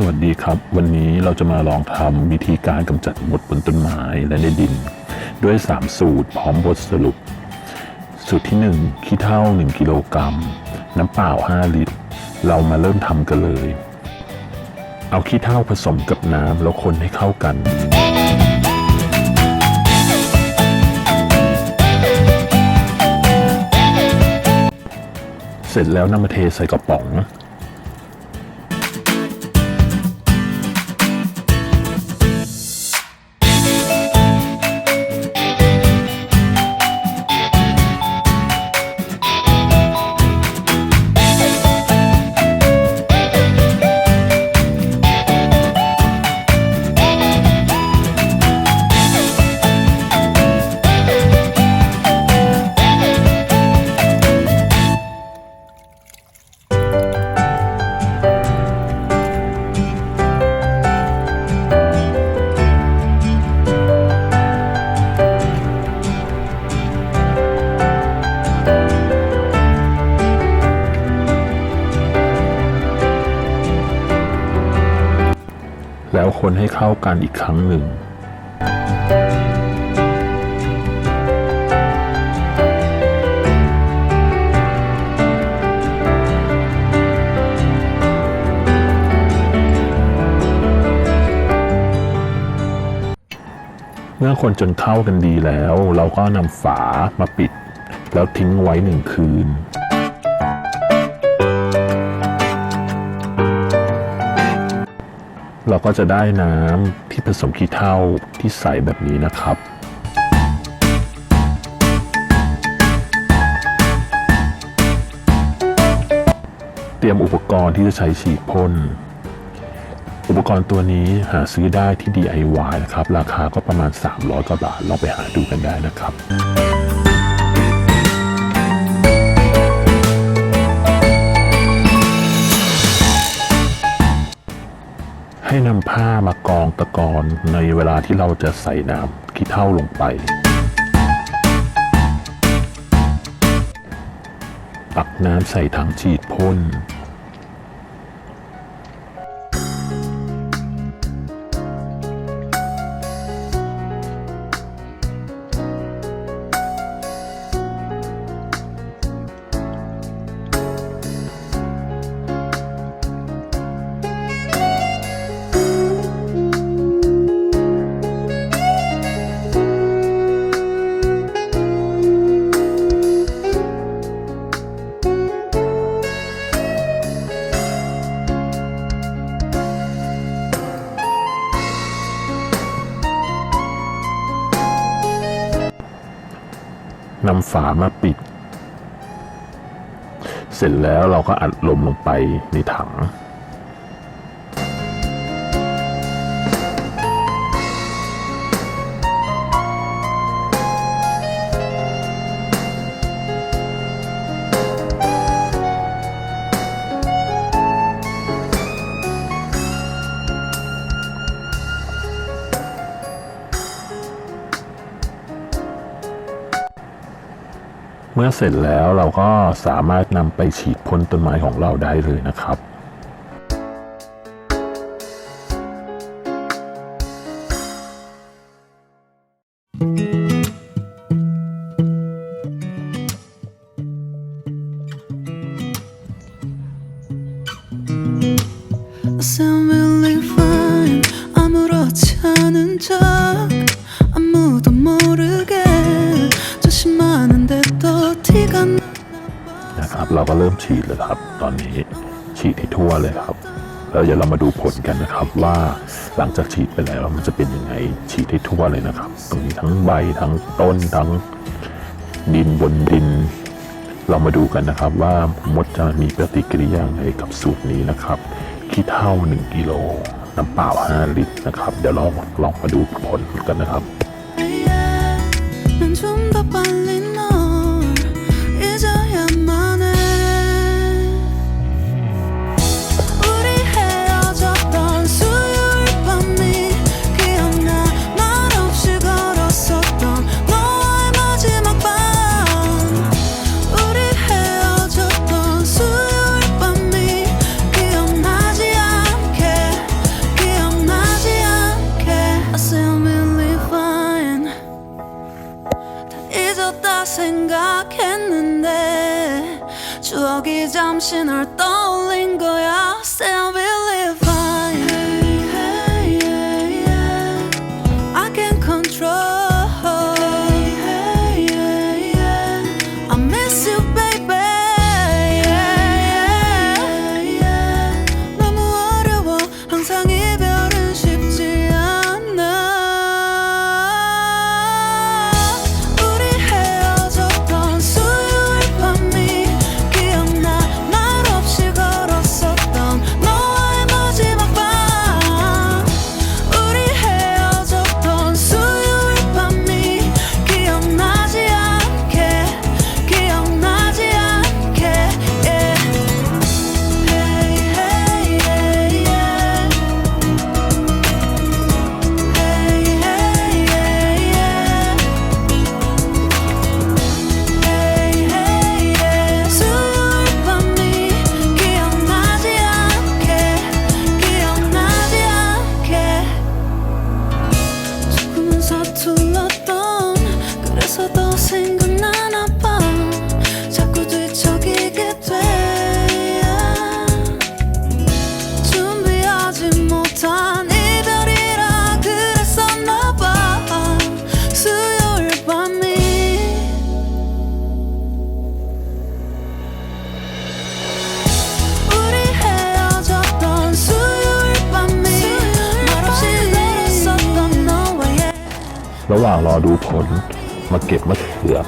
สวัสดีครับ วันนี้เราจะมาลองทำวิธีการกำจัดมดบนต้นไม้และในดิน ด้วย 3 สูตรพร้อมบทสรุป สูตรที่ 1 ขี้เถ้า1 กิโลกรัม น้ำเปล่า 5 ลิตร เรามาเริ่มทำกันเลย เอาขี้เถ้าผสมกับน้ำแล้วคนให้เข้ากันเสร็จแล้วนำมาเทใส่กระป๋อง คนให้เข้ากันอีกครั้งหนึ่ง เมื่อคนจนเข้ากันดีแล้ว เราก็นำฝามาปิด แล้วทิ้งไว้หนึ่งคืน เราก็จะได้น้ำที่ผสมขี้เถ้าที่ใสแบบนี้นะครับเตรียมอุปกรณ์ที่จะใช้ฉีดพ่น อุปกรณ์ตัวนี้หาซื้อได้ที่ DIY นะครับ ราคาก็ประมาณ 300กว่าบาท ลองไปหาดูกันได้นะครับ ให้นำผ้ามากองตะกอนในเวลาที่เราจะใส่น้ำขี้เท่าลงไป ตักน้ำใส่ถังฉีดพ่น นำฝามาปิด เสร็จแล้วเราก็อัดลมลงไปในถัง เมื่อเสร็จแล้วเราก็สามารถนำไปฉีดพ่นต้นไม้ของเราได้เลยนะครับ ครับ ตอนนี้ฉีดให้ทั่วเลยครับแล้วเดี๋ยวเรามาดูผลกันนะครับ ว่าหลังจากฉีดไปแล้วมันจะเป็นยังไงฉีดให้ทั่วเลยนะครับ ตรงนี้ทั้งใบทั้งต้นทั้งดินบนดิน เรามาดูกันนะครับ ว่ามดจะมีปฏิกิริยาไงกับสูตรนี้นะครับขี้เท่า 1กิโลน้ำเปล่า 5 ลิตรนะครับ เดี๋ยวลองลองมาดูผลกันนะครับ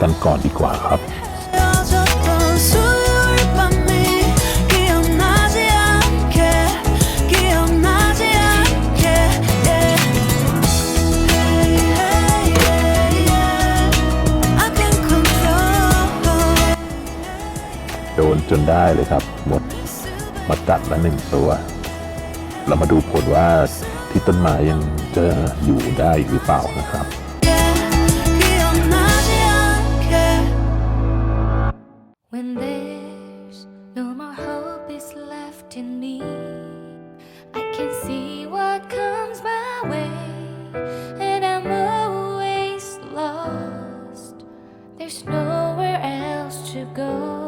กันก่อนดีกว่าครับโดนจนได้เลยครับ หมดมากัดละหนึ่งตัว เรามาดูผลว่าที่ต้นไม้ยังจะอยู่ได้หรือเปล่านะครับ When there's no more hope is left in me, I can see what comes my way, and I'm always lost. There's nowhere else to go.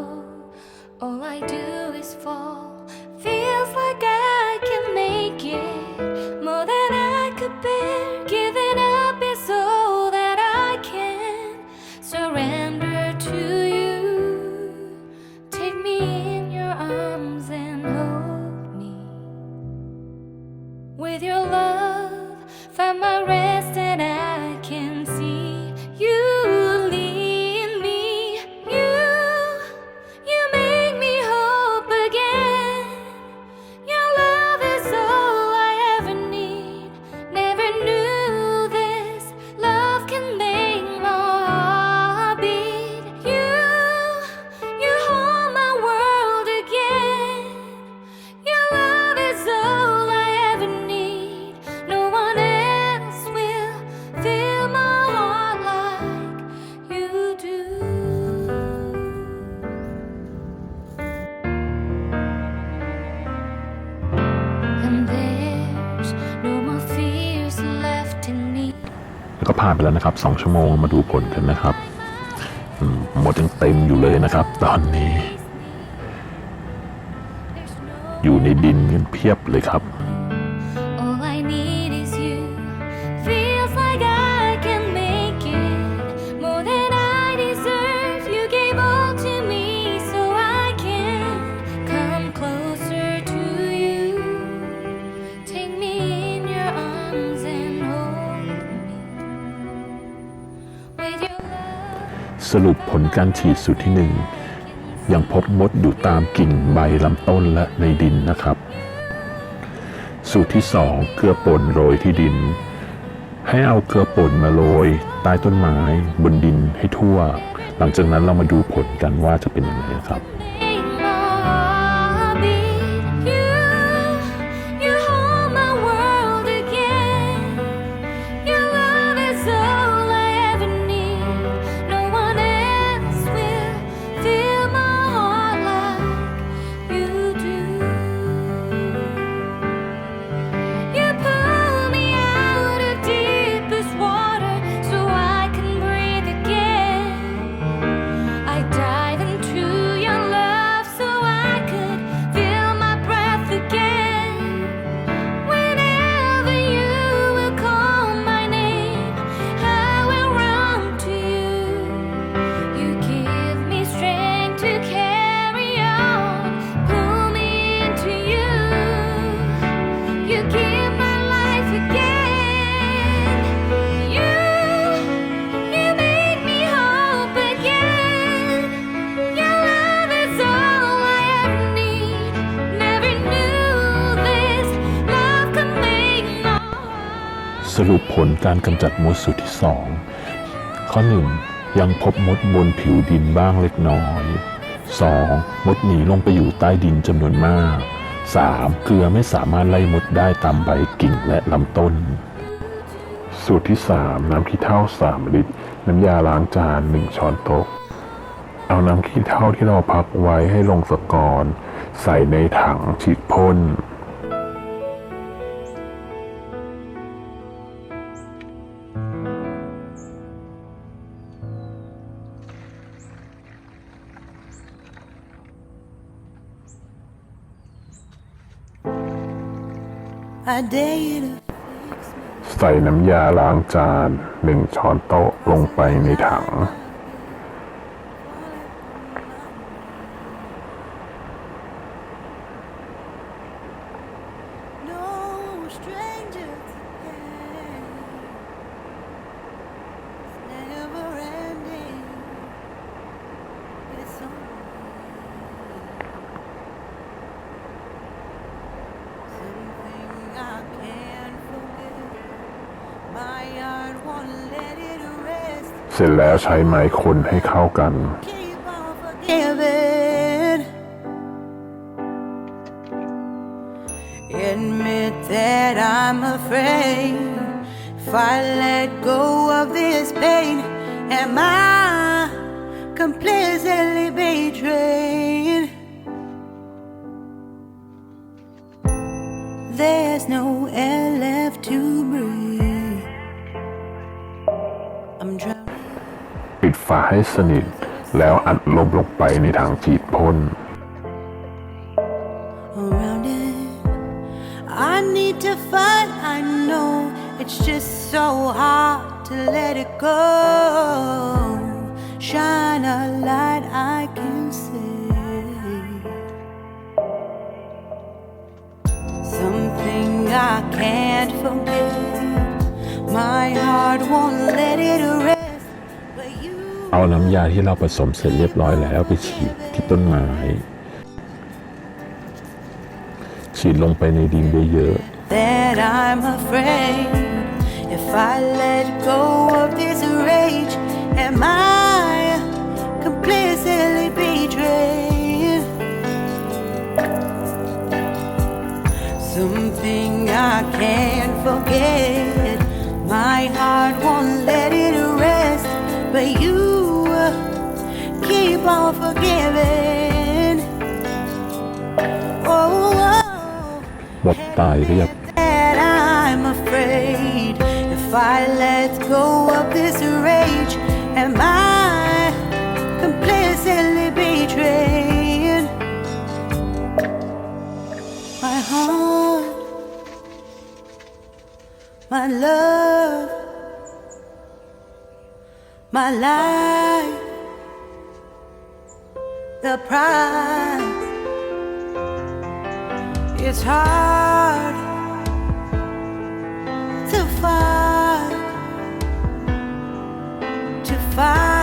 With your love, find my rest, ผ่านไปแล้วนะครับสองชั่วโมงมาดูผลกันนะครับหมดยังเต็มอยู่เลยนะครับ ตอนนี้ อยู่ในดินกันเพียบเลยครับ สรุปผลการฉีดสูตรที่หนึ่งยังพบมดอยู่ตามกิ่งใบลำต้นและในดินนะครับ สูตรที่สองเกลือป่นโรยที่ดิน ให้เอาเกลือป่นมาโรยใต้ต้นไม้บนดินให้ทั่ว หลังจากนั้นเรามาดูผลกันว่าจะเป็นยังไงครับ สรุปผลการกำจัดมดสูตรที่สองข้อหนึ่งยังพบมดบนผิวดินบ้างเล็กน้อย 2. มดหนีลงไปอยู่ใต้ดินจำนวนมาก 3. เกลือไม่สามารถไล่มดได้ตามใบกิ่งและลำต้น สูตรที่ 3 น้ำขี้เถ้า 3 ลิตร น้ำยาล้างจาน 1 ช้อนโต๊ะ เอาน้ำขี้เถ้าที่เราพักไว้ให้ลงสกอรใส่ในถังฉีดพ่น ใส่น้ำยาล้างจานหนึ่งช้อนโต๊ะลงไปในถัง เสร็จแล้วใช้ไม้คนให้เข้ากัน Keep on forgiving. Admit that I'm afraid. If I let go of this pain, am I completely betrayed? There's no ฝาให้สนิท แล้วอัดลมลงไปในถังฉีดพ่น around it. I need to fight, I know it's just so hard to let it go. Shine a light I can see. Something I can't forget. My heart won't let it Run. เอาน้ำยาที่เราผสมเสร็จเรียบร้อยแล้วไปฉีดที่ต้นไม้ ฉีดลงไปในดินเยอะ that I'm afraid if I let go of this rage, am I completely betrayed? Something I can't forget. My heart won't let it rest, but you keep on forgiving. Oh. oh. ๆหมดตายเรียบ that I'm afraid if I let go of this rage, am I completely betrayed? My heart, my love, my life, the prize. It's hard to find, to fight.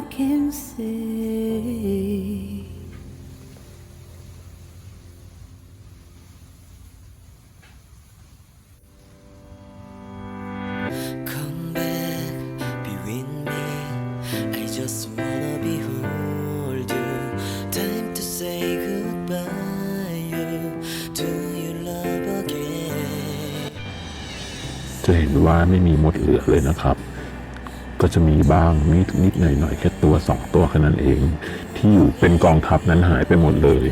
I can say. Come back, be with me. I just wanna behold you. Time to say goodbye. You do you love again? จะเห็นว่าไม่มีมดเหลือเลยนะครับ ก็จะมีบ้างนิดนิดหน่อยหน่อยแค่ตัวสองตัวแค่นั้นเอง ที่อยู่เป็นกองทัพนั้นหายไปหมดเลย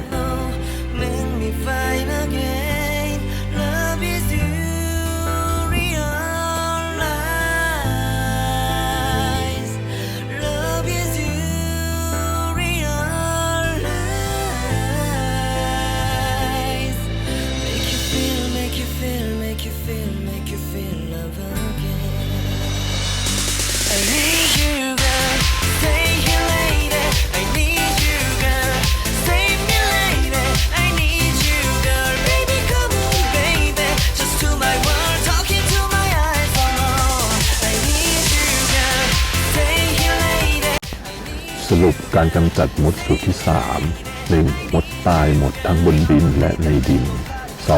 การกำจัดมดสูตรที่ 3 1. มดตายหมดทั้งบนดินและในดิน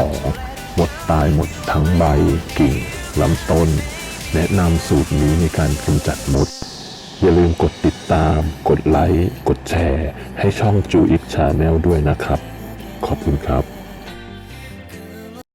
2. มดตายหมดทั้งใบ กิ่งลำต้น แนะนำสูตรนี้ในการกำจัดมด อย่าลืมกดติดตาม กดไลค์ กดแชร์ ให้ช่องจูอิกชาแนลด้วยนะครับ ขอบคุณครับ